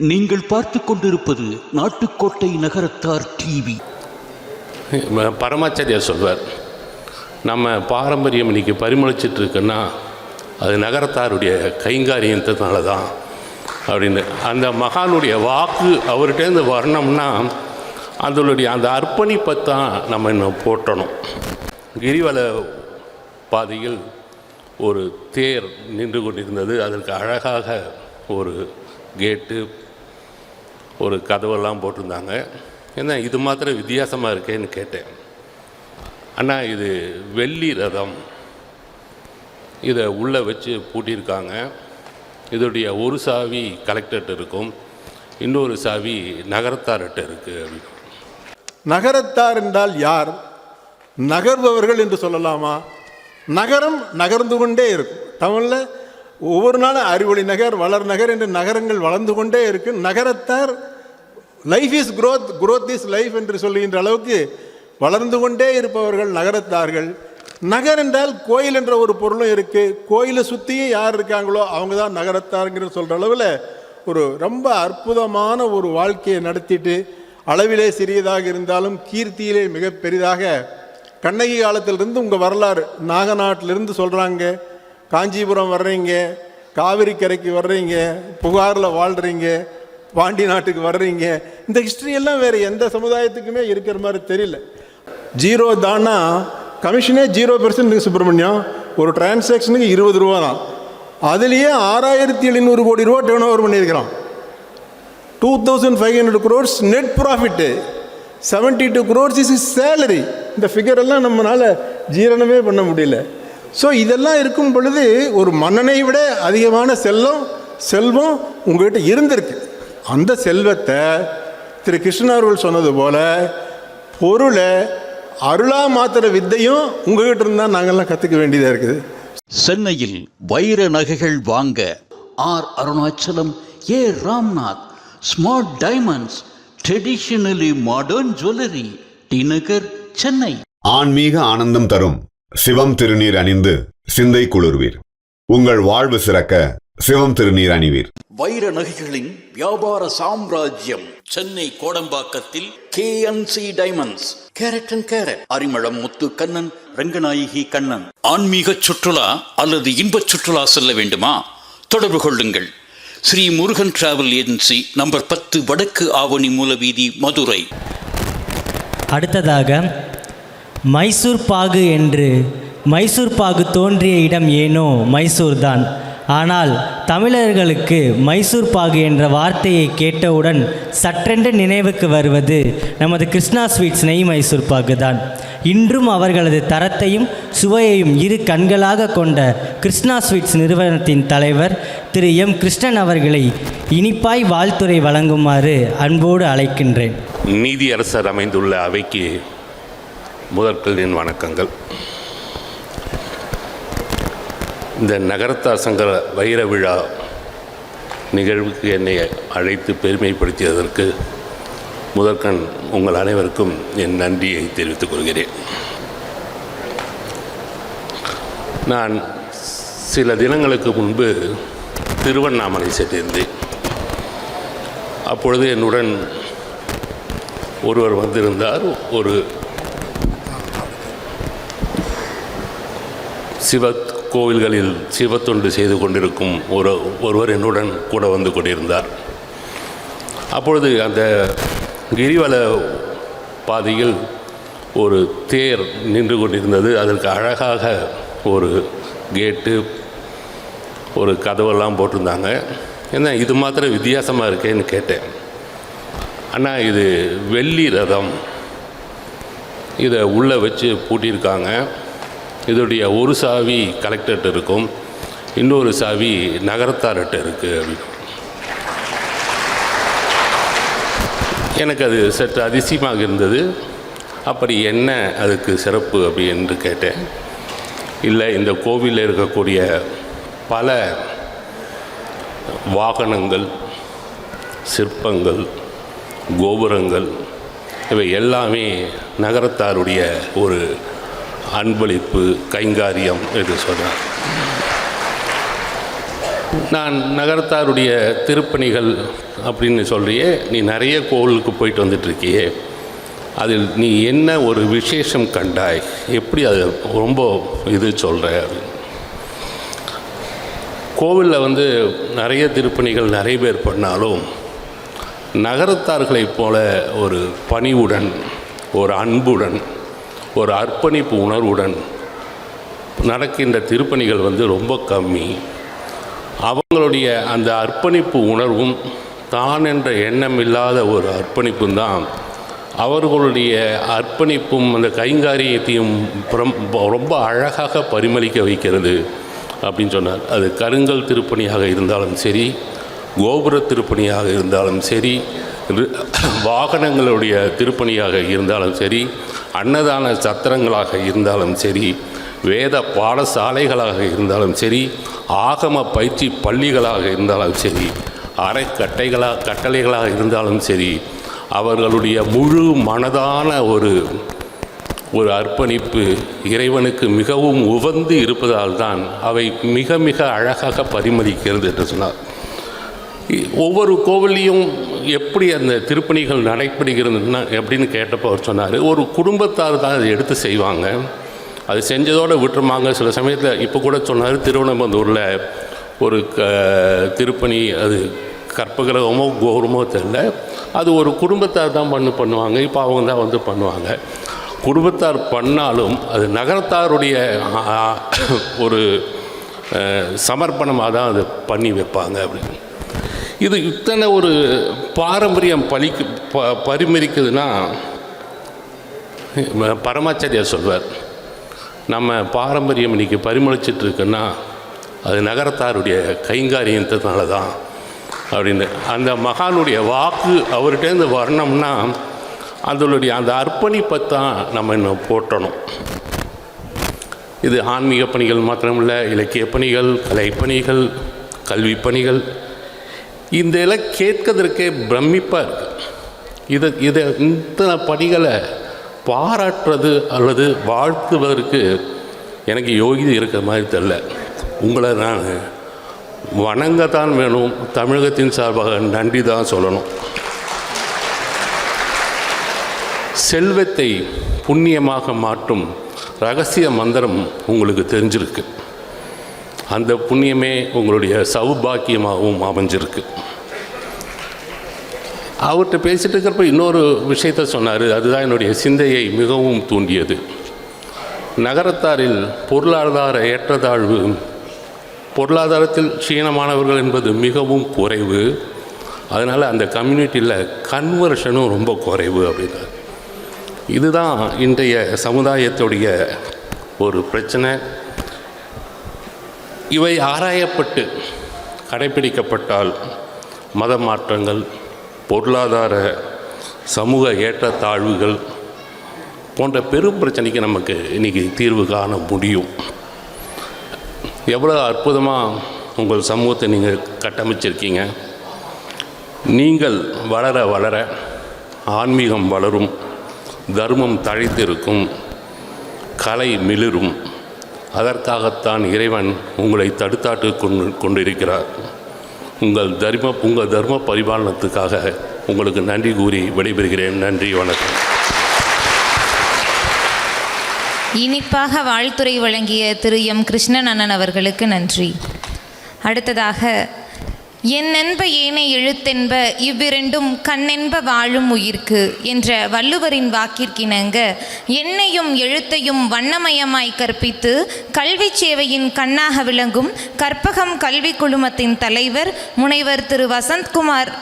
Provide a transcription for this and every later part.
நீங்கள் பார்த்து கொண்டிருப்பது நாட்டுக்கோட்டை நகரத்தார் டிவி. பரமாச்சாரியார் சொல்வார் நம்ம பாரம்பரியம் இன்றைக்கி பரிமளிச்சிட்டு இருக்குன்னா அது நகரத்தாருடைய கைங்காரியத்தினால தான் அப்படின்னு. அந்த மகானுடைய வாக்கு அவர்கிட்டேருந்து வரணும்னா அதனுடைய அந்த அர்ப்பணிப்பை தான் நம்ம இன்னும் போட்டணும் கிரிவல பாதையில் ஒரு தேர் நின்று கொண்டிருந்தது. அதற்கு அழகாக ஒரு கேட்டு ஒரு கதவெல்லாம் போட்டிருந்தாங்க. என்ன இது மாத்திரம் வித்தியாசமாக இருக்கேன்னு கேட்டேன். அண்ணா இது வெள்ளி ரதம். இதை உள்ளே வச்சு பூட்டியிருக்காங்க. இதோடைய ஒரு சாவி கலெக்டர்கிட்ட இருக்கும். இன்னொரு சாவி நகரத்தார்கிட்ட இருக்குது அப்படின்னு. நகரத்தார் என்றால் யார்? நகர்பவர்கள் என்று சொல்லலாமா? நகரம் நகர்ந்து கொண்டே இருக்கும். தமிழில் ஒவ்வொரு நாளும் அறிவொளி நகர் வளர் நகர் என்று நகரங்கள் வளர்ந்து கொண்டே இருக்கு. Nagarathar life is growth growth is life என்று சொல்லுகின்ற அளவுக்கு வளர்ந்து கொண்டே இருப்பவர்கள் நகரத்தார்கள். நகர் என்றால் கோயில் என்ற ஒரு பொருளும் இருக்குது கோயிலை சுற்றியும் யார் இருக்காங்களோ அவங்க தான் நகரத்தாருங்கிற சொல்கிற அளவில் ஒரு ரொம்ப அற்புதமான ஒரு வாழ்க்கையை நடத்திட்டு அளவிலே சிறியதாக இருந்தாலும் கீர்த்தியிலே மிக பெரிதாக கண்ணகி காலத்திலிருந்து உங்கள் வரலாறு நாகநாட்டிலிருந்து சொல்கிறாங்க காஞ்சிபுரம் வர்றீங்க காவிரி கரைக்கு வர்றீங்க புகாரில் வாழ்கிறீங்க பாண்டி நாட்டுக்கு வர்றீங்க இந்த ஹிஸ்ட்ரி எல்லாம் வேறு எந்த சமுதாயத்துக்குமே இருக்கிற மாதிரி தெரியல. ஜீரோ தானா கமிஷனே ஜீரோ பெர்சன்ட் சுப்பிரமணியம். ஒரு டிரான்சாக்ஷனுக்கு இருபது ரூபா தான். அதுலேயே ஆறாயிரத்தி எழுநூறு கோடி ரூபா turn over பண்ணியிருக்கிறான். Two thousand five hundred crores net profit seventy two crores is is salary இந்த ஃபிகர் எல்லாம் நம்மளால் ஜீரணமே பண்ண முடியல. ஸோ இதெல்லாம் இருக்கும் பொழுது ஒரு மன்னனை விட அதிகமான செல்லம் செல்வம் உங்ககிட்ட இருந்திருக்கு. அந்த செல்வத்தை திரு கிருஷ்ணன் அவர்கள் சொன்னது போல பொருளை அருளா மாத்திர வித்தையும் உங்ககிட்ட இருந்தால் நாங்கள்லாம் கற்றுக்க வேண்டியதாக இருக்குது. சென்னையில் வைர நகைகள் வாங்க R Arunachalam A Ramnath smart diamonds traditionally modern jewellery T Nagar Chennai. ஆன்மீக ஆனந்தம் தரும். சிவம் திருநீர் அணிந்து சிந்தை குளிர்வீர். உங்கள் வாழ்வு சிறக்க சிவம் திருநீர் அணிவீர். வைர நகைகளின் வியாபார சாம்ராஜ்யம். Chennai கோடம்பாக்கத்தில் KNC diamonds. Carat and carat. Arimalam Muthu Kannan Ranganayaki Kannan. ஆன்மீக சுற்றுலா அல்லது இன்பச் சுற்றுலா செல்ல வேண்டுமா? தொடர்பு கொள்ளுங்கள். Sri Murugan travel agency number பத்து வடக்கு ஆவணி மூலவீதி மதுரை. அடுத்ததாக மைசூர் பாகு என்று. மைசூர் பாகு தோன்றிய இடம் ஏனோ? மைசூர் தான் ஆனால் தமிழர்களுக்கு மைசூர் பாகு என்ற வார்த்தையை கேட்டவுடன் சற்றென்று நினைவுக்கு வருவது நமது கிருஷ்ணா ஸ்வீட்ஸ் நெய் மைசூர் பாகு தான் இன்றும் அவர்களது தரத்தையும் சுவையையும் இரு கண்களாக கொண்ட கிருஷ்ணா ஸ்வீட்ஸ் நிறுவனத்தின் தலைவர் திரு எம். கிருஷ்ணன் அவர்களை இனிப்பாய் வாழ்த்துரை வழங்குமாறு அன்போடு அழைக்கின்றேன். நீதியரசர் அமைந்துள்ள அவைக்கு முதற்கல் என் வணக்கங்கள். இந்த நகரத்தா சங்க வைர விழா நிகழ்வுக்கு என்னை அழைத்து பெருமைப்படுத்தியதற்கு முதற்கண் உங்கள் அனைவருக்கும் என் நன்றியை தெரிவித்துக் கொள்கிறேன். நான் சில தினங்களுக்கு முன்பு திருவண்ணாமலை சென்றிருந்தேன். அப்பொழுது என்னுடன் ஒருவர் வந்திருந்தார். ஒரு சிவ கோவில்களில் சிவத்தொண்டு செய்து கொண்டிருக்கும் ஒரு ஒருவர் என்னுடன் கூட வந்து கொண்டிருந்தார். அப்பொழுது அந்த கிரிவல பாதையில் ஒரு தேர் நின்று கொண்டிருந்தது. அதற்கு அழகாக ஒரு கேட்டு ஒரு கதவெல்லாம் போட்டிருந்தாங்க. என்ன இது மாத்திரம் வித்தியாசமாக இருக்கேன்னு கேட்டேன். அண்ணா இது வெள்ளி ரதம். இதை உள்ளே வச்சு பூட்டியிருக்காங்க. இதோடைய ஒரு சாவி கலெக்டர்கிட்ட இருக்கும். இன்னொரு சாவி நகரத்தார்கிட்ட இருக்குது அப்படின்னு எனக்கு அது சற்று அதிசயமாக இருந்தது. அப்படி என்ன அதுக்கு சிறப்பு அப்படி என்று கேட்டேன். இல்லை இந்த கோவிலில் இருக்கக்கூடிய பல வாகனங்கள் சிற்பங்கள் கோபுரங்கள் இவை எல்லாமே நகரத்தாருடைய ஒரு அன்பளிப்பு கைங்காரியம் என்று சொன்னார். நான் நகரத்தாருடைய திருப்பணிகள் அப்படின்னு சொல்கிறியே நீ நிறைய கோவிலுக்கு போயிட்டு வந்துட்டுருக்கியே அதில் நீ என்ன ஒரு விசேஷம் கண்டாய் எப்படி அது ரொம்ப இது சொல்கிற கோவிலில் வந்து நிறைய திருப்பணிகள் நிறைய பேர் பண்ணாலும் நகரத்தார்களைப் போல ஒரு பணிவுடன் ஒரு அன்புடன் ஒரு அர்ப்பணிப்பு உணர்வுடன் நடக்கின்ற திருப்பணிகள் வந்து ரொம்ப கம்மி. அவங்களுடைய அந்த அர்ப்பணிப்பு உணர்வும் தான் என்ற எண்ணம் இல்லாத ஒரு அர்ப்பணிப்பும் தான். அவர்களுடைய அர்ப்பணிப்பும் அந்த கைங்காரியத்தையும் ரொம்ப- ரொம்ப அழகாக பரிமளிக்க வைக்கிறது அப்படின்னு சொன்னார். அது கருங்கல் திருப்பணியாக இருந்தாலும் சரி கோபுர திருப்பணியாக இருந்தாலும் சரி வாகனங்களுடைய திருப்பணியாக இருந்தாலும் சரி அன்னதான சத்திரங்களாக இருந்தாலும் சரி வேத பாடசாலைகளாக இருந்தாலும் சரி ஆகம பயிற்சி பள்ளிகளாக இருந்தாலும் சரி அறைக்கட்டைகளாக கட்டளைகளாக இருந்தாலும் சரி அவர்களுடைய முழு மனதான ஒரு ஒரு அர்ப்பணிப்பு இறைவனுக்கு மிகவும் உவந்து இருப்பதால் தான் அவை மிக மிக அழகாக பரிமளிக்கிறது என்று சொன்னார். ஒவ்வொரு கோவிலையும் எப்படி அந்த திருப்பணிகள் நடைபெறுகிறதுன்னா எப்படின்னு கேட்டப்போ அவர் சொன்னார் ஒரு குடும்பத்தார் தான் அதை எடுத்து செய்வாங்க. அது செஞ்சதோடு விட்டுருமாங்க. சில சமயத்தில் இப்போ கூட சொன்னார் திருவனந்தபுரத்தில் ஒரு க திருப்பணி அது கற்பகிரகமோ கோபுரமோ தெரில அது ஒரு குடும்பத்தார் தான் பண்ணு பண்ணுவாங்க. இப்போ அவங்க தான் வந்து பண்ணுவாங்க. குடும்பத்தார் பண்ணாலும் அது நகரத்தாருடைய ஒரு சமர்ப்பணமாக தான் அது பண்ணி வைப்பாங்க அப்படின்னு. இது இத்தனை ஒரு பாரம்பரியம் பழிக்கு ப பரிமரிக்குதுன்னா பரமாச்சாரியார் சொல்வார் நம்ம பாரம்பரியம் இன்றைக்கி பரிமளிச்சிட்டு இருக்குன்னா அது நகரத்தாருடைய கைங்காரியத்தினால தான் அப்படின்னு. அந்த மகானுடைய வாக்கு அவர்கிட்டேருந்து வரணும்னா அதனுடைய அந்த அர்ப்பணிப்பை தான் நம்ம இன்னும் போட்டணும். இது ஆன்மீக பணிகள் மாத்திரமில்ல இலக்கிய பணிகள் கலைப்பணிகள் கல்வி பணிகள் இந்த எல்லாம் கேட்கறதற்கே பிரமிப்பாக இருக்குது இதை இதை இத்தனை பணிகளை பாராட்டுறது அல்லது வாழ்த்துவதற்கு எனக்கு யோகிதை இருக்கிற மாதிரி தெரில உங்களை நான் வணங்கத்தான் வேணும். தமிழகத்தின் சார்பாக நன்றி தான் சொல்லணும். செல்வத்தை புண்ணியமாக மாற்றும் ரகசிய மந்திரம் உங்களுக்கு தெரிஞ்சிருக்கு. அந்த புண்ணியமே உங்களுடைய சௌபாக்கியமாகவும் அமைஞ்சிருக்கு. அவர்கிட்ட பேசிட்டு இருக்கிறப்ப இன்னொரு விஷயத்த சொன்னார். அதுதான் என்னுடைய சிந்தையை மிகவும் தூண்டியது. நகரத்தாரில் பொருளாதார ஏற்றத்தாழ்வு பொருளாதாரத்தில் சீனமானவர்கள் என்பது மிகவும் குறைவு. அதனால் அந்த கம்யூனிட்டியில் கன்வர்ஷனும் ரொம்ப குறைவு அப்படின்னா இதுதான் இன்றைய சமுதாயத்துடைய ஒரு பிரச்சனை. இவை ஆராயப்பட்டு கடைபிடிக்கப்பட்டால் மத மாற்றங்கள் பொருளாதார சமூக ஏற்றத்தாழ்வுகள் போன்ற பெரும் பிரச்சனைக்கு நமக்கு இன்றைக்கி தீர்வு காண முடியும். எவ்வளோ அற்புதமாக உங்கள் சமூகத்தை நீங்கள் கட்டமைச்சிருக்கீங்க. நீங்கள் வளர வளர ஆன்மீகம் வளரும் தர்மம் தழைத்திருக்கும் கலை மிளிரும். அதற்காகத்தான் இறைவன் உங்களை தடுத்தாட்டு கொண்டு கொண்டிருக்கிறார். உங்கள் தர்ம உங்கள் தர்ம பரிபாலனத்துக்காக உங்களுக்கு நன்றி கூறி விடைபெறுகிறேன். நன்றி வணக்கம். இனிப்பாக வாழ்த்துறை வழங்கிய திரு எம். கிருஷ்ணன் அண்ணன் அவர்களுக்கு நன்றி. அடுத்ததாக என் நண்ப ஏனை எழுத்தென்ப இவ்விரண்டும் கண்ணென்ப வாழும் உயிர்க்கு என்ற வள்ளுவரின் வாக்கிற்கிணங்க எண்ணையும் எழுத்தையும் வண்ணமயமாய் கற்பித்து கல்விச் சேவையின் கண்ணாக விளங்கும் கற்பகம் கல்வி குழுமத்தின் தலைவர் முனைவர் திரு வசந்த்குமார்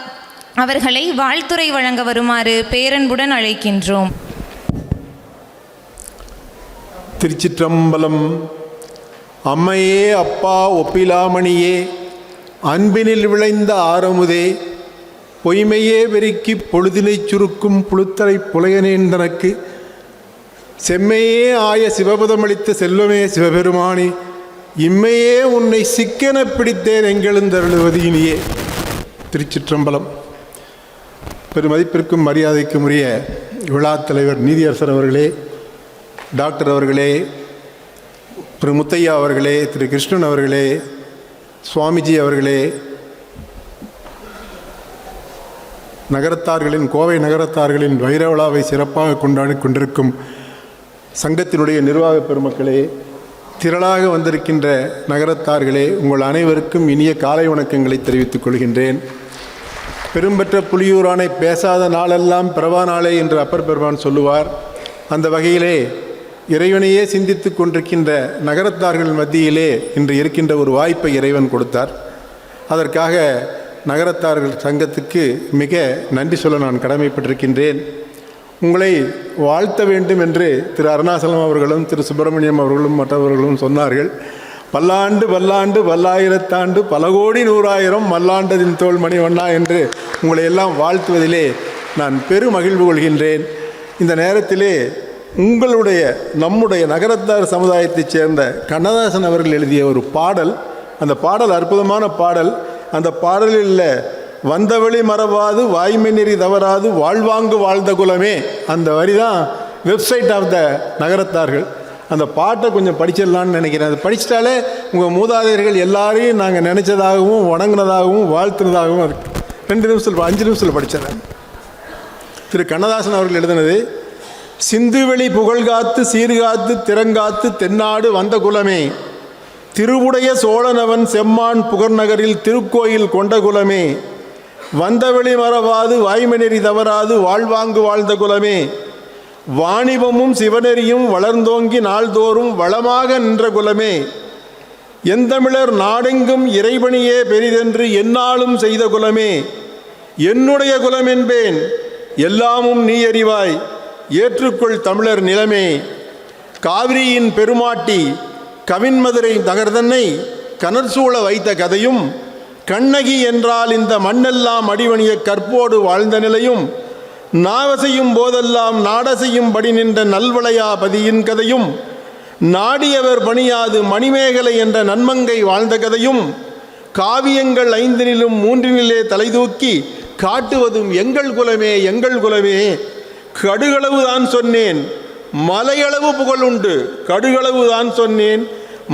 அவர்களை வாழ்த்துரை வழங்க வருமாறு பேரன்புடன் அழைக்கின்றோம். திருச்சிற்றம்பலம் அம்மையே அப்பா ஒப்பிலாமணியே அன்பினில் விளைந்த ஆரமுதே பொய்மையே வெறுக்கி பொழுதினைச் சுருக்கும் புழுத்தலை புலையனேன் தனக்கு. செம்மையே ஆய சிவபதமளித்த செல்வமே சிவபெருமானே இம்மையே உன்னை சிக்கென பிடித்தேன் எங்கெழுந்தருளுவது இனியே. திருச்சிற்றம்பலம். பெருமதிப்பிற்கும் மரியாதைக்கும் உரிய விழாத் தலைவர் நீதியரசர் அவர்களே டாக்டர் அவர்களே திரு முத்தையா அவர்களே திரு கிருஷ்ணன் அவர்களே சுவாமிஜி அவர்களே நகரத்தார்களின் கோவை நகரத்தார்களின் வைர விழாவை சிறப்பாக கொண்டாடி கொண்டிருக்கும் சங்கத்தினுடைய நிர்வாக பெருமக்களே திரளாக வந்திருக்கின்ற நகரத்தார்களே உங்கள் அனைவருக்கும் இனிய காலை வணக்கங்களை தெரிவித்துக் கொள்கின்றேன். பெரும்பெற்ற புலியூரானை பேசாத நாளெல்லாம் பிரபா நாளே என்று அப்பர் பெருமான் சொல்லுவார். அந்த வகையிலே இறைவனையே சிந்தித்துக் கொண்டிருக்கின்ற நகரத்தார்கள் மத்தியிலே இன்று இருக்கின்ற ஒரு வாய்ப்பை இறைவன் கொடுத்தார். அதற்காக நகரத்தார்கள் சங்கத்துக்கு மிக நன்றி சொல்ல நான் கடமைப்பட்டிருக்கின்றேன். உங்களை வாழ்த்த வேண்டும் என்று திரு அருணாசலம் அவர்களும் திரு சுப்பிரமணியம் அவர்களும் மற்றவர்களும் சொன்னார்கள். பல்லாண்டு பல்லாண்டு பல்லாயிரத்தாண்டு பல கோடி நூறாயிரம் மல்லாண்டதின் தோல் மணிவண்ணா என்று உங்களை எல்லாம் வாழ்த்துவதிலே நான் பெரும் மகிழ்வு கொள்கின்றேன். இந்த நேரத்திலே உங்களுடைய நம்முடைய நகரத்தார் சமுதாயத்தைச் சேர்ந்த கண்ணதாசன் அவர்கள் எழுதிய ஒரு பாடல். அந்த பாடல் அற்புதமான பாடல். அந்த பாடலில் வந்தவழி மறவாது வாய்மை நெறி தவறாது வாழ்வாங்கு வாழ்ந்த குலமே அந்த வரி தான் வெப்சைட் ஆஃப் த நகரத்தார்கள். அந்த பாட்டை கொஞ்சம் படிச்சிடலான்னு நினைக்கிறேன். அது படிச்சிட்டாலே உங்கள் மூதாதையர்கள் எல்லாரையும் நாங்கள் நினச்சதாகவும் வணங்கினதாகவும் வாழ்த்துனதாகவும் இருக்குது ரெண்டு நிமிஷத்தில் அஞ்சு நிமிஷத்தில் படித்தேன் திரு கண்ணதாசன் அவர்கள் எழுதினது சிந்துவெளி புகழ்காத்து சீர்காத்து திறங்காத்து தென்னாடு வந்த குலமே. திருவுடைய சோழனவன் செம்மான் புகர்நகரில் திருக்கோயில் கொண்ட குலமே. வந்தவெளி மறவாது வாய்மநெறி தவறாது வாழ்வாங்கு வாழ்ந்த குலமே. வாணிபமும் சிவநெறியும் வளர்ந்தோங்கி நாள்தோறும் வளமாக நின்ற குலமே. எந்தமிழர் நாடெங்கும் இறைவனியே பெரிதென்று எந்நாளும் செய்த குலமே. என்னுடைய குலம் என்பேன் எல்லாமும் நீ அறிவாய். ஏற்றுக்கொள் தமிழர் நிலமே. காவிரியின் பெருமாட்டி கவின்மதுரை நகர்தன்னை கனற்சூழ வைத்த கதையும் கண்ணகி என்றால் இந்த மண்ணெல்லாம் அடிவணிய கற்போடு வாழ்ந்த நிலையும் நாவசையும் போதெல்லாம் நாடசையும் படி நின்ற நல்வளையாபதியின் கதையும் நாடியவர் பணியாது மணிமேகலை என்ற நன்மங்கை வாழ்ந்த கதையும் காவியங்கள் ஐந்தினிலும் மூன்றினிலே தலைதூக்கி காட்டுவதும் எங்கள் குலமே எங்கள் குலமே. கடுகளவு தான் சொன்னேன். மலையளவு புகழ் உண்டு கடுகளவு தான் சொன்னேன்.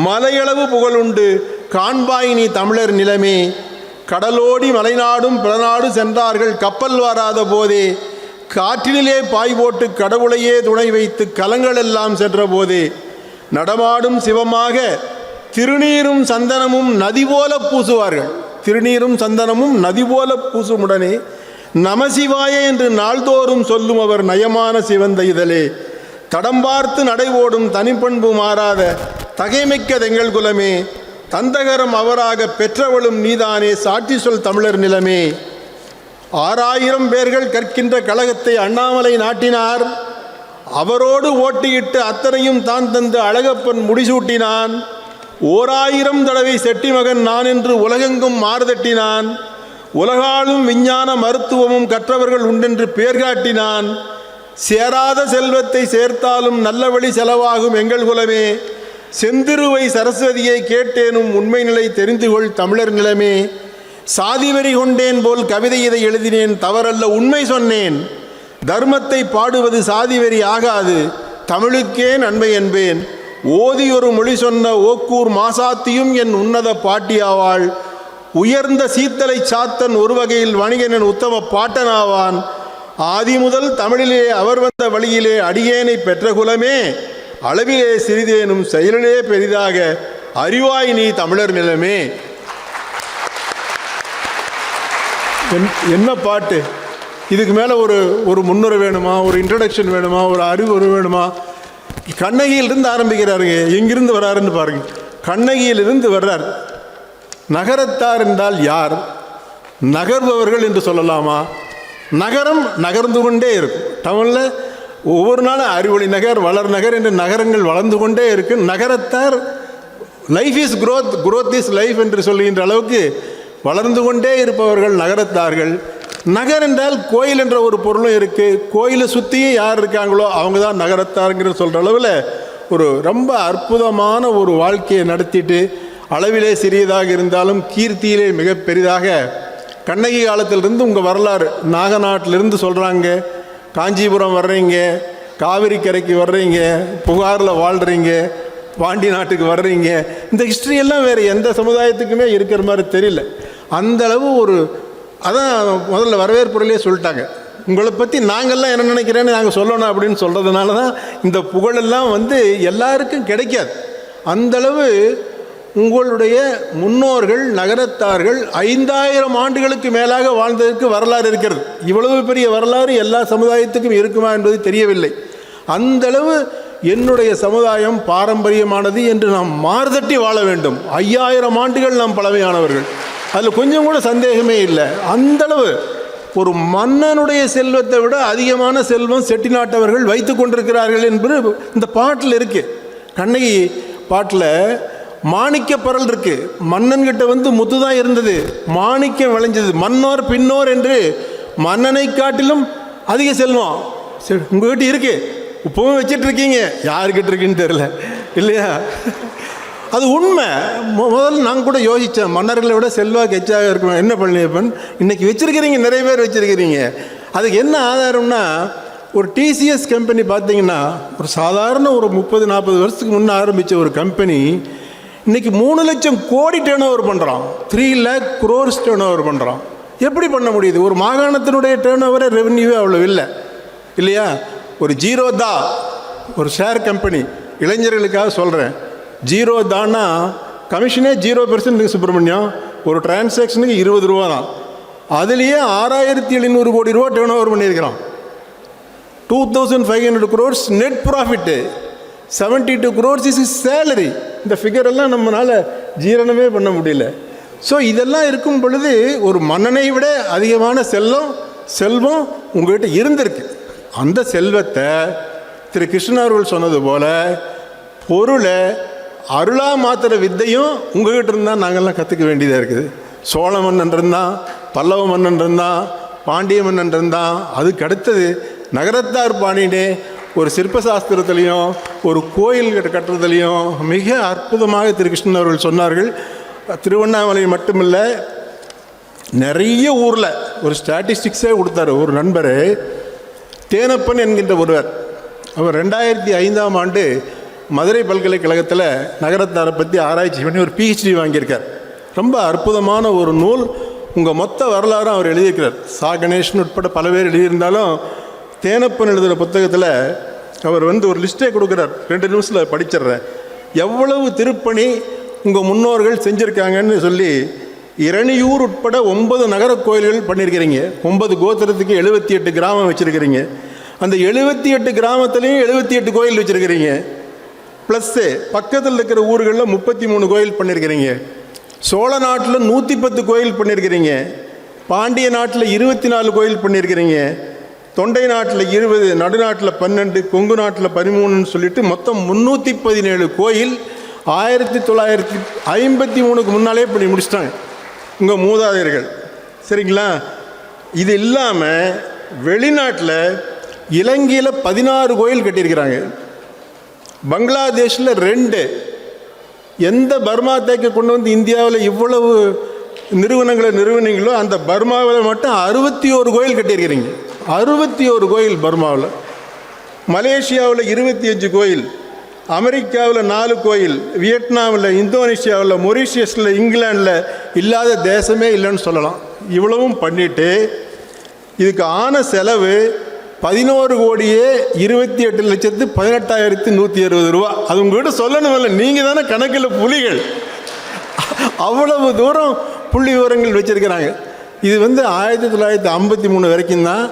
மலையளவு புகழுண்டு. காண்பாய் நீ தமிழர் நிலமே. கடலோடி மலைநாடும் பிறநாடு சென்றார்கள் கப்பல் வராத போதே. காற்றிலே பாய் போட்டு கடவுளையே துணை வைத்து கலங்கள் எல்லாம் சென்ற போதே நடமாடும் சிவமாக திருநீரும் சந்தனமும் நதி போல பூசுவார்கள். திருநீரும் சந்தனமும் நதி போல பூசுமுடனே நமசிவாய என்று நாள்தோறும் சொல்லும் அவர் நயமான சிவந்த இதழே. தடம் பார்த்து ஓடும் தனிப்பண்பு மாறாத தகைமிக்க தெங்கள் குலமே. தந்தகரம் அவராக பெற்றவளும் நீதானே சாட்சி சொல் தமிழர் நிலமே. ஆறாயிரம் பேர்கள் கற்கின்ற கழகத்தை அண்ணாமலை நாட்டினார். அவரோடு ஓட்டியிட்டு அத்தனையும் தான் தந்து அழகப்பன் முடிசூட்டினான். ஓராயிரம் தடவை செட்டி மகன் நான் என்று உலகெங்கும் மாறுதட்டினான். உலகாலும் விஞ்ஞான மருத்துவமும் கற்றவர்கள் உண்டென்று பேர் காட்டினான். சேராத செல்வத்தை சேர்த்தாலும் நல்ல வழி செலவாகும் எங்கள் குலமே. செந்திருவை சரஸ்வதியை கேட்டேனும் உண்மை நிலை தெரிந்து கொள் தமிழர் நிலமே. சாதிவெறி கொண்டேன் போல் கவிதை இதை எழுதினேன் தவறல்ல உண்மை சொன்னேன். தர்மத்தை பாடுவது சாதிவெறி ஆகாது தமிழுக்கே நன்மை என்பேன். ஓதி ஒரு மொழி சொன்ன ஓக்கூர் மாசாத்தியும் என் உன்னத பாட்டியாவாள். உயர்ந்த சீத்தலை சாத்தன் ஒரு வகையில் வணிகனன் உத்தம பாட்டனாவான். ஆதி முதல் தமிழிலே அவர் வந்த வழியிலே அடியேனை பெற்ற குலமே அளவிலே சிறிதேனும் செயலிலே பெரிதாக அறிவாய் நீ தமிழர் நிலமே. என்- என்ன பாட்டு? இதுக்கு மேலே ஒரு ஒரு முன்னுரை வேணுமா? ஒரு இன்ட்ரடக்ஷன் வேணுமா? ஒரு அறிவுரை வேணுமா? கண்ணகியிலிருந்து ஆரம்பிக்கிறாருங்க. எங்கிருந்து வர்றாருன்னு பாருங்க. கண்ணகியிலிருந்து வர்றார். நகரத்தார் என்றால் யார்? நகர்பவர்கள் என்று சொல்லலாமா? நகரம் நகர்ந்து கொண்டே இருக்கும். டவுனில் ஒவ்வொரு நாளும் அறிவொளி நகர் வளர் நகர் என்று நகரங்கள் வளர்ந்து கொண்டே இருக்கு. Nagarathar life is growth growth is life என்று சொல்கின்ற அளவுக்கு வளர்ந்து கொண்டே இருப்பவர்கள் நகரத்தார்கள். நகர் என்றால் கோயில் என்ற ஒரு பொருளும் இருக்குது கோயிலை சுற்றியும் யார் இருக்காங்களோ அவங்க தான் நகரத்தாருங்கிற சொல்கிற அளவில் ஒரு ரொம்ப அற்புதமான ஒரு வாழ்க்கையை நடத்திட்டு அளவிலே சிறியதாக இருந்தாலும் கீர்த்தியிலே மிக பெரிதாக. கண்ணகி காலத்திலிருந்து உங்கள் வரலாறு நாகநாட்டிலிருந்து சொல்கிறாங்க காஞ்சிபுரம் வர்றீங்க காவிரி கரைக்கு வர்றீங்க புகாரில் வாழ்கிறீங்க பாண்டி நாட்டுக்கு வர்றீங்க. இந்த ஹிஸ்ட்ரி எல்லாம் வேறு எந்த சமுதாயத்துக்குமே இருக்கிற மாதிரி தெரியல. அந்த அளவு ஒரு அதான் முதல்ல வரவேற்புறையிலே சொல்லிட்டாங்க. உங்களை பற்றி நாங்கள்லாம் என்ன நினைக்கிறேன்னு நாங்கள் சொல்லணும் அப்படின்னு சொல்கிறதுனால தான் இந்த புகழெல்லாம் வந்து எல்லாருக்கும் கிடைக்காது. அந்தளவு உங்களுடைய முன்னோர்கள் நகரத்தார்கள் ஐந்தாயிரம் ஆண்டுகளுக்கு மேலாக வாழ்ந்ததற்கு வரலாறு இருக்கிறது. இவ்வளவு பெரிய வரலாறு எல்லா சமுதாயத்துக்கும் இருக்குமா என்பது தெரியவில்லை. அந்தளவு என்னுடைய சமுதாயம் பாரம்பரியமானது என்று நாம் மாறுதட்டி வாழ வேண்டும். ஐயாயிரம் ஆண்டுகள் நாம் பழமையானவர்கள். அதில் கொஞ்சம் கூட சந்தேகமே இல்லை. அந்தளவு ஒரு மன்னனுடைய செல்வத்தை விட அதிகமான செல்வம் செட்டிநாட்டவர்கள் வைத்து கொண்டிருக்கிறார்கள் என்பது இந்த பாட்டில் இருக்குது கண்ணகி பாட்டில் மாணிக்க பரல் இருக்கு. மன்னன்கிட்ட வந்து முத்து தான் இருந்தது. மாணிக்கம் விளைஞ்சது. மன்னோர் பின்னோர் என்று மன்னனை காட்டிலும் அதிக செல்வம். சரி. உங்ககிட்ட இருக்கு. இப்பவும் வச்சிட்டு இருக்கீங்க. யாருக்கிட்ட இருக்குன்னு தெரியல. இல்லையா? அது உண்மை. முதல்ல நான் கூட யோசித்தேன் மன்னர்களை விட செல்வாக்கு எச்சாக இருக்கும்? என்ன பண்ணியப்பன் இன்னைக்கு வச்சிருக்கிறீங்க. நிறைய பேர் வச்சிருக்கிறீங்க. அதுக்கு என்ன ஆதாரம்னா ஒரு டிசிஎஸ் கம்பெனி பார்த்தீங்கன்னா ஒரு சாதாரண ஒரு முப்பது நாற்பது வருஷத்துக்கு முன்னே ஆரம்பித்த ஒரு கம்பெனி இன்னைக்கு மூணு லட்சம் கோடி டேர்ன் ஓவர் பண்ணுறான் three lakh crores turn over பண்ணுறான் எப்படி பண்ண முடியுது? ஒரு மாகாணத்தினுடைய டேர்ன் ஓவரே ரெவன்யூவே அவ்வளோ இல்லை. இல்லையா? ஒரு ஜீரோ தா. ஒரு ஷேர் கம்பெனி இளைஞர்களுக்காக சொல்கிறேன் ஜீரோ தான்னா கமிஷனே ஜீரோ பெர்சன்ட் சுப்பிரமணியம். ஒரு டிரான்சாக்ஷனுக்கு இருபது ரூபா தான். அதுலேயே ஆறாயிரத்தி எழுநூறு கோடி ரூபா turn over பண்ணியிருக்கிறான். Two thousand five hundred crores net profit seventy two crores is salary இந்த ஃபிகர் எல்லாம் நம்மளால் ஜீரணமே பண்ண முடியல. ஸோ இதெல்லாம் இருக்கும் பொழுது ஒரு மன்னனை விட அதிகமான செல்லம் செல்வம் உங்கள்கிட்ட இருந்திருக்கு. அந்த செல்வத்தை திரு கிருஷ்ணன் சொன்னது போல பொருளை அருளா மாத்திர வித்தையும் உங்கள்கிட்ட இருந்தால் நாங்கள்லாம் கற்றுக்க வேண்டியதாக இருக்குது. சோழ மன்னன் இருந்தான் பல்லவ மன்னன் இருந்தான் பாண்டிய மன்னன் இருந்தான் அதுக்கு அடுத்தது நகரத்தார் பாணினே ஒரு சிற்ப சாஸ்திரத்திலையும் ஒரு கோயில் கட்டுறதுலையும் மிக அற்புதமாக திரு கிருஷ்ணன் அவர்கள் சொன்னார்கள். திருவண்ணாமலை மட்டுமில்லை நிறைய ஊரில் ஒரு ஸ்டாட்டிஸ்டிக்ஸே கொடுத்தாரு. ஒரு நண்பர் தேனப்பன் என்கின்ற ஒருவர் அவர் ரெண்டாயிரத்தி ஐந்தாம் ஆண்டு மதுரை பல்கலைக்கழகத்தில் நகரத்தாரை பற்றி ஆராய்ச்சி பண்ணி ஒரு பிஹெச்டி வாங்கியிருக்கார். ரொம்ப அற்புதமான ஒரு நூல் உங்கள் மொத்த வரலாறும் அவர் எழுதியிருக்கிறார். சா. கணேஷன் உட்பட பல பேர் எழுதியிருந்தாலும் தேனப்பன் எழுதுகிற புத்தகத்தில் அவர் வந்து ஒரு லிஸ்ட்டே கொடுக்குறார். ரெண்டு நிமிஷத்தில் படிச்சிடுறேன். எவ்வளவு திருப்பணி உங்கள் முன்னோர்கள் செஞ்சுருக்காங்கன்னு சொல்லி இரணியூர் உட்பட ஒன்பது நகர கோயில்கள் பண்ணியிருக்கிறீங்க. ஒன்பது கோத்திரத்துக்கு எழுபத்தி எட்டு கிராமம் வச்சுருக்கிறீங்க. அந்த எழுபத்தி எட்டு கிராமத்துலேயும் எழுபத்தி எட்டு கோயில் வச்சுருக்கிறீங்க. ப்ளஸ்ஸு பக்கத்தில் இருக்கிற ஊர்களில் முப்பத்தி மூணு கோயில் பண்ணியிருக்கிறீங்க. சோழ நாட்டில் நூற்றி பத்து கோயில் பண்ணியிருக்கிறீங்க. பாண்டிய நாட்டில் இருபத்தி நாலு கோயில் பண்ணியிருக்கிறீங்க. தொண்டை நாட்டில் இருபது நடுநாட்டில் பன்னெண்டு கொங்கு நாட்டில் பதிமூணுன்னு சொல்லிட்டு மொத்தம் முந்நூற்றி பதினேழு கோயில் ஆயிரத்தி தொள்ளாயிரத்தி ஐம்பத்தி மூணுக்கு முன்னாலே இப்படி முடிச்சிட்டாங்க. உங்கள் மூதாதையர்கள். சரிங்களா? இது இல்லாமல் வெளிநாட்டில் இலங்கையில் பதினாறு கோயில் கட்டியிருக்கிறாங்க. பங்களாதேஷில் ரெண்டு. எந்த பர்மா தேக்கை கொண்டு வந்து இந்தியாவில் இவ்வளவு நிறுவனங்களை நிறுவனீங்களோ அந்த பர்மாவில் மட்டும் அறுபத்தி ஒரு கோயில் கட்டியிருக்கிறீங்க. அறுபத்தி ஒரு கோயில் பர்மாவில். மலேசியாவில் இருபத்தி அஞ்சு கோயில் அமெரிக்காவில் நாலு கோயில் வியட்நாமில் இந்தோனேஷியாவில் மொரீஷியஸில் இங்கிலாண்டில் இல்லாத தேசமே இல்லைன்னு சொல்லலாம். இவ்வளவும் பண்ணிட்டு இதுக்கு ஆன செலவு பதினோரு கோடியே இருபத்தி எட்டு லட்சத்து பதினெட்டாயிரத்தி நூற்றி அறுபது ரூபா. அது உங்கள்கிட்ட சொல்லணும் இல்லை நீங்கள் தானே கணக்கில் புலிகள். அவ்வளவு தூரம் புள்ளி விவரங்கள் வச்சுருக்கிறாங்க. இது வந்து ஆயிரத்தி தொள்ளாயிரத்தி ஐம்பத்தி மூணு வரைக்கும் தான்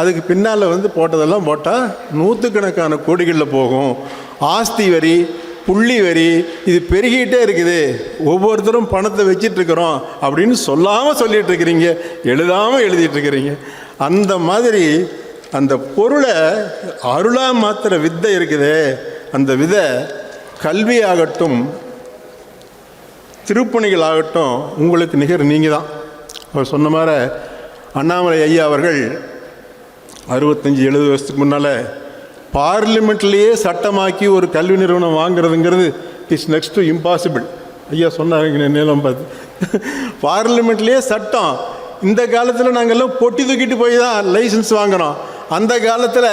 அதுக்கு பின்னால் வந்து போட்டதெல்லாம் போட்டால் நூற்றுக்கணக்கான கோடிகளில் போகும். ஆஸ்தி வரி புள்ளி வரி இது பெருகிட்டே இருக்குது. ஒவ்வொருத்தரும் பணத்தை வச்சிட்ருக்குறோம் அப்படின்னு சொல்லாமல் சொல்லிகிட்ருக்குறீங்க இருக்கிறீங்க எழுதாமல் எழுதிட்டுருக்கிறீங்க அந்த மாதிரி அந்த பொருளை அருளாக மாத்திர வித்தை இருக்குதே. அந்த விதை கல்வியாகட்டும் திருப்பணிகள் ஆகட்டும் உங்களுக்கு நிகர் நீங்கள் தான் அவர் சொன்ன மாதிரி அண்ணாமலை ஐயா அவர்கள் அறுபத்தஞ்சி எழுபது வருஷத்துக்கு முன்னால் பார்லிமெண்ட்லேயே சட்டமாக்கி ஒரு கல்வி நிறுவனம் வாங்குறதுங்கிறது இட்ஸ் நெக்ஸ்ட் டு இம்பாசிபிள் ஐயா சொன்னாங்க நீளம் பார்த்து. பார்லிமெண்ட்லேயே சட்டம். இந்த காலத்தில் நாங்கள்லாம் பொட்டி தூக்கிட்டு போய் தான் லைசன்ஸ் வாங்கினோம் அந்த காலத்தில்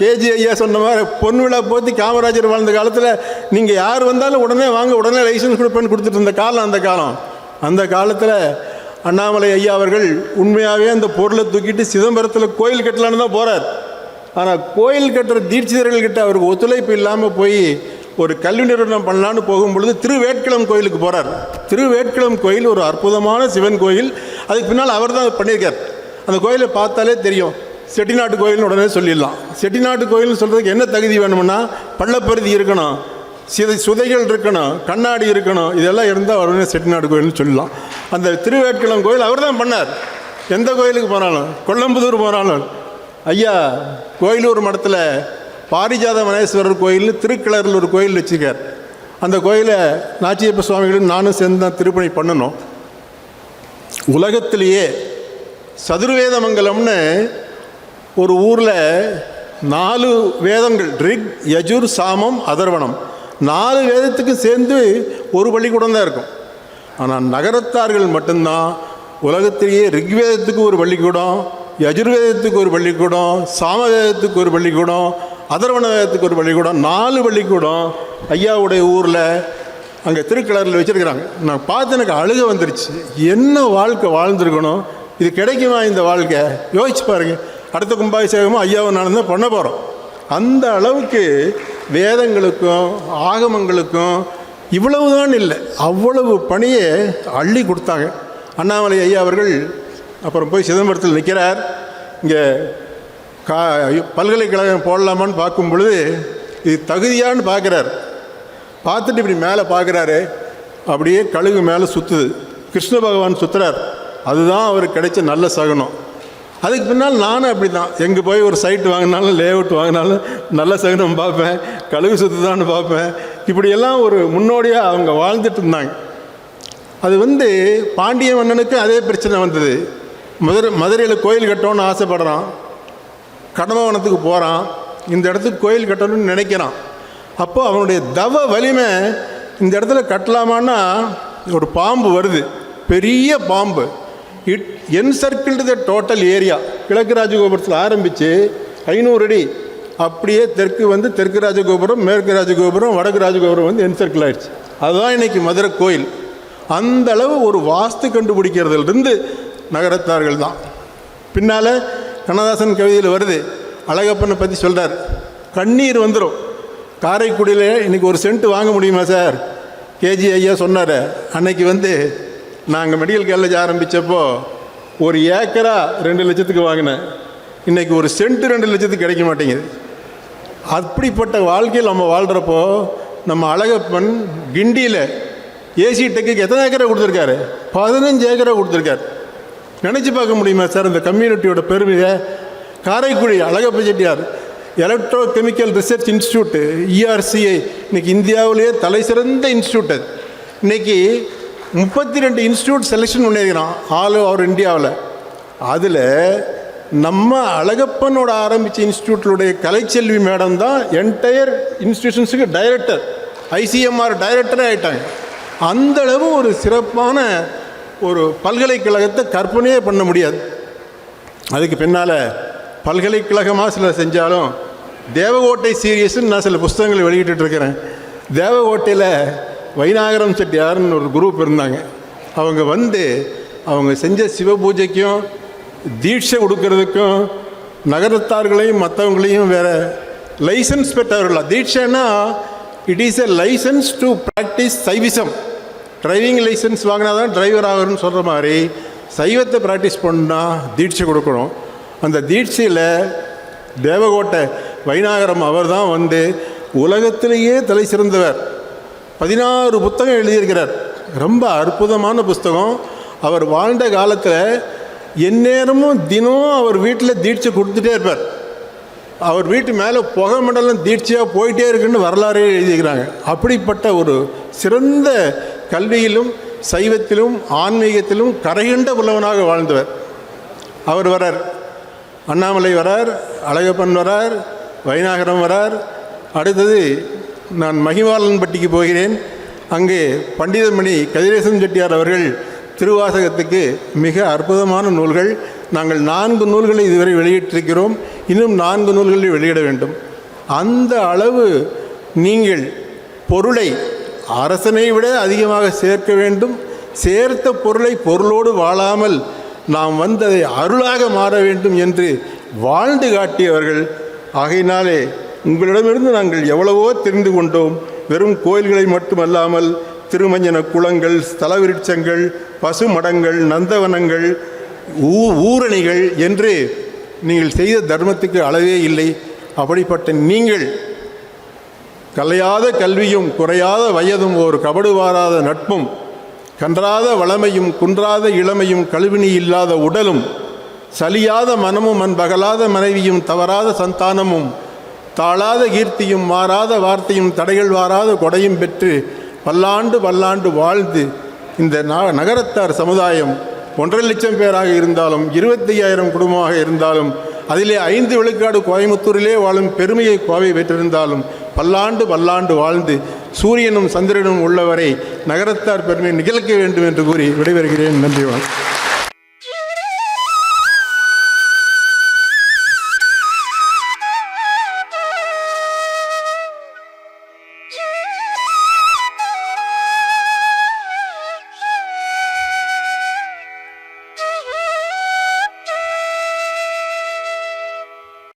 கேஜி ஐயா சொன்ன மாதிரி பொன் விழா போத்தி காமராஜர் வாழ்ந்த காலத்தில் நீங்கள் யார் வந்தாலும் உடனே வாங்க உடனே லைசன்ஸ் கொடுப்பேன்னு கொடுத்துட்டு இருந்த காலம் அந்த காலம். அந்த காலத்தில் அண்ணாமலை ஐயா அவர்கள் உண்மையாகவே அந்த பொருளை தூக்கிட்டு சிதம்பரத்தில் கோயில் கட்டலான்னு தான் போகிறார் ஆனால் கோயில் கட்டுற தீட்சிதர்கள்கிட்ட அவருக்கு ஒத்துழைப்பு இல்லாமல் போய் ஒரு கல்வி நிறுவனம் பண்ணலான்னு போகும்பொழுது திருவேட்கிளம் கோயிலுக்கு போகிறார் திருவேட்கிளம் கோயில் ஒரு அற்புதமான சிவன் கோயில். அதுக்கு பின்னால் அவர் தான் பண்ணியிருக்கார். அந்த கோயிலை பார்த்தாலே தெரியும். செட்டிநாட்டு கோயில்னு உடனே சொல்லிடலாம். செட்டிநாட்டு கோயில்னு சொல்கிறதுக்கு என்ன தகுதி வேணும்னா பள்ளப்பருதி இருக்கணும் சிதை சுதைகள் இருக்கணும் கண்ணாடி இருக்கணும் இதெல்லாம் இருந்தால் உடனே செட்டிநாடு கோயில்னு சொல்லலாம் அந்த திருவேட்களம் கோயில் அவர் தான் பண்ணார். எந்த கோயிலுக்கு போனாலும் கொல்லம்புதூர் போனாலும் ஐயா கோயிலூர் மடத்தில் பாரிஜாத மனேஸ்வரர் கோயில்னு திருக்கிளரில் ஒரு கோயில் வச்சுருக்கார். அந்த கோயிலை நாச்சியப்ப சுவாமிகளும் நானும் சேர்ந்து தான் திருப்பணி பண்ணணும். உலகத்திலேயே சதுர்வேதமங்கலம்னு ஒரு ஊரில் நாலு வேதங்கள் ரிக் யஜுர் சாமம் அதர்வணம் நாலு வேதத்துக்கு சேர்ந்து ஒரு பள்ளிக்கூடம் தான் இருக்கும். ஆனால் நகரத்தார்கள் மட்டும்தான் உலகத்திலேயே ரிக்வேதத்துக்கு ஒரு பள்ளிக்கூடம் யஜுர்வேதத்துக்கு ஒரு பள்ளிக்கூடம் சாமவேதத்துக்கு ஒரு பள்ளிக்கூடம் அதர்வண வேதத்துக்கு ஒரு பள்ளிக்கூடம் நாலு பள்ளிக்கூடம் ஐயாவுடைய ஊரில் அங்கே திருக்கிளறில் வச்சுருக்கிறாங்க. நான் பார்த்து எனக்கு அழுக வந்துருச்சு. என்ன வாழ்க்கை வாழ்ந்துருக்கணும்? இது கிடைக்குமா இந்த வாழ்க்கை? யோசிச்சு பாருங்கள் அடுத்த கும்பாபிஷேகமும் ஐயாவும் நானும் தான் பண்ண போகிறோம் அந்த அளவுக்கு வேதங்களுக்கும் ஆகமங்களுக்கும் இவ்வளவுதான் இல்லை. அவ்வளவு பணியை அள்ளி கொடுத்தாங்க. அண்ணாமலை ஐயா அவர்கள் அப்புறம் போய் சிதம்பரத்தில் நிற்கிறார். இங்கே கா பல்கலைக்கழகம் போடலாமான்னு பார்க்கும் பொழுது இது தகுதியான்னு பார்க்குறார். பார்த்துட்டு இப்படி மேலே பார்க்குறாரு அப்படியே கழுகு மேலே சுற்றுது கிருஷ்ண பகவான் சுற்றுறார் அதுதான் அவருக்கு கிடைச்ச நல்ல சகுனம். அதுக்கு பின்னால் நானும் அப்படி தான் எங்கே போய் ஒரு சைட் வாங்கினாலும் லே அவுட் வாங்கினாலும் நல்ல சகுனம் பார்ப்பேன் கழுகு சுற்றுதான்னு பார்ப்பேன். இப்படியெல்லாம் ஒரு முன்னோடியாக அவங்க வாழ்ந்துட்டு இருந்தாங்க. அது வந்து பாண்டிய மன்னனுக்கு அதே பிரச்சனை வந்தது. மதுரை மதுரையில் கோயில் கட்டணும்னு ஆசைப்படுறான். கடம்பவனத்துக்கு போகிறான் இந்த இடத்துக்கு கோயில் கட்டணும்னு நினைக்கிறான். அப்போ அவனுடைய தவ வலிமை இந்த இடத்துல கட்டலாமான்னா ஒரு பாம்பு வருது. பெரிய பாம்பு. It encircled the total area கிழக்கு ராஜகோபுரத்தில் ஆரம்பித்து ஐநூறு அடி. அப்படியே தெற்கு வந்து தெற்கு ராஜகோபுரம் மேற்கு ராஜகோபுரம் வடக்கு ராஜகோபுரம் வந்து என்சர்க்கிள் ஆயிடுச்சு. அதுதான் இன்னைக்கு மதுரை கோயில். அந்த அளவு ஒரு வாஸ்து கண்டுபிடிக்கிறதுலேருந்து நகரத்தார்கள் தான். பின்னால் கண்ணதாசன் கவிதையில் வருது. அழகப்பனை பற்றி சொல்கிறார் கண்ணீர் வந்துடும் காரைக்குடியில் இன்றைக்கி ஒரு சென்ட் வாங்க முடியுமா சார்? கேஜி ஐயா சொன்னார். அன்னைக்கு வந்து நாங்கள் மெடிக்கல் காலேஜ் ஆரம்பித்தப்போ ஒரு ஏக்கரா ரெண்டு லட்சத்துக்கு வாங்கினேன். இன்றைக்கி ஒரு சென்ட் ரெண்டு லட்சத்துக்கு கிடைக்க மாட்டேங்குது. அப்படிப்பட்ட வாழ்க்கையில் நம்ம வாழ்கிறப்போ நம்ம அழகப்பன் கிண்டியில் ஏசி டெக்குக்கு எத்தனை ஏக்கரை கொடுத்துருக்காரு? பதினஞ்சு ஏக்கரை கொடுத்துருக்காரு. நினச்சி பார்க்க முடியுமா சார் இந்த கம்யூனிட்டியோட பெருமையை? Karaikudi Alagappa Chettiar electrochemical research institute இஆர்சிஐ இன்றைக்கி இந்தியாவிலேயே தலை சிறந்த இன்ஸ்டியூட் அது. இன்னைக்கு முப்பத்தி ரெண்டு இன்ஸ்டியூட் செலெக்ஷன் பண்ணியிருக்கிறான். ஆல் ஓவர் இந்தியாவில். அதில் நம்ம அழகப்பனோட ஆரம்பித்த இன்ஸ்டியூட்டினுடைய கலைச்செல்வி மேடம் தான் என்டையர் இன்ஸ்டியூஷன்ஸுக்கு டைரக்டர் ஐசிஎம்ஆர் டைரக்டரே ஆகிட்டாங்க அந்தளவு ஒரு சிறப்பான ஒரு பல்கலைக்கழகத்தை கற்பனையே பண்ண முடியாது. அதுக்கு பின்னால் பல்கலைக்கழகமாக சில செஞ்சாலும் தேவகோட்டை சீரியஸ்ன்னு நான் சில புஸ்தகங்கள் வெளியிட்டு இருக்கிறேன். தேவகோட்டையில் வைநாகரம் செட்டியார்னு ஒரு குரூப் இருந்தாங்க அவங்க வந்து அவங்க செஞ்ச சிவ பூஜைக்கும் தீட்சை கொடுக்கறதுக்கும் நகரத்தார்களையும் மற்றவங்களையும் வேற லைசன்ஸ் பெற்றவர்களா? தீட்சைன்னா it is a licence to practise Saivism driving licence வாங்கினா தான் டிரைவர் ஆகணும்னு சொல்கிற மாதிரி சைவத்தை ப்ராக்டிஸ் பண்ணால் தீட்சை கொடுக்கணும். அந்த தீட்சையில் தேவகோட்டை வைநாகரம் அவர் தான் வந்து உலகத்திலேயே தலை சிறந்தவர். பதினாறு புத்தகம் எழுதியிருக்கிறார். ரொம்ப அற்புதமான புஸ்தகம். அவர் வாழ்ந்த காலத்தில் எந்நேரமும் தினம் அவர் வீட்டில் தீட்சை கொடுத்துட்டே இருப்பார். அவர் வீட்டு மேலே புகை மண்டலம் தீட்சையாக போயிட்டே இருக்குன்னு வரலாறே எழுதிக்கிறாங்க அப்படிப்பட்ட ஒரு சிறந்த கல்வியிலும் சைவத்திலும் ஆன்மீகத்திலும் கரைகண்ட புலவனாக வாழ்ந்தவர். அவர் வரார். அண்ணாமலை வரார் அழகப்பன் வரார் வைநாகரம் வரார். அடுத்தது நான் மகிமாலன்பட்டிக்கு போகிறேன். அங்கே பண்டிதமணி கதிரேசன் செட்டியார் அவர்கள் திருவாசகத்துக்கு மிக அற்புதமான நூல்கள். நாங்கள் நான்கு நூல்களை இதுவரை வெளியிட்டிருக்கிறோம். இன்னும் நான்கு நூல்களில் வெளியிட வேண்டும். அந்த அளவு நீங்கள் பொருளை அரசனை விட அதிகமாக சேர்க்க வேண்டும். சேர்த்த பொருளை பொருளோடு வாழாமல் நாம் வந்ததை அருளாக மாற வேண்டும் என்று வாழ்ந்து காட்டியவர்கள். ஆகையினாலே உங்களிடமிருந்து நாங்கள் எவ்வளவோ தெரிந்து கொண்டோம். வெறும் கோயில்களை மட்டுமல்லாமல் திருமஞ்சன குளங்கள் ஸ்தல விருட்சங்கள் பசுமடங்கள் நந்தவனங்கள் ஊ ஊரணிகள் என்று நீங்கள் செய்த தர்மத்துக்கு அளவே இல்லை. அப்படிப்பட்ட நீங்கள் கலையாத கல்வியும் குறையாத வயதும் ஒரு கபடுவாராத நட்பும் கன்றாத வளமையும் குன்றாத இளமையும் கழுவினி இல்லாத உடலும் சலியாத மனமும் அன்பகலாத மனைவியும் தவறாத சந்தானமும் தாழாத கீர்த்தியும் மாறாத வார்த்தையும் தடைகள் வாராத கொடையும் பெற்று பல்லாண்டு பல்லாண்டு வாழ்ந்து இந்த நகரத்தார் சமுதாயம் ஒன்றரை லட்சம் பேராக இருந்தாலும் இருபத்தையாயிரம் குடும்பமாக இருந்தாலும் அதிலே ஐந்து விழுக்காடு கோயமுத்தூரிலே வாழும் பெருமையை கோவை பெற்றிருந்தாலும் பல்லாண்டு பல்லாண்டு வாழ்ந்து சூரியனும் சந்திரனும் உள்ளவரை நகரத்தார் பெருமை நிகழ்க்க வேண்டும் என்று கூறி விடைபெறுகிறேன். நன்றி வணக்கம்.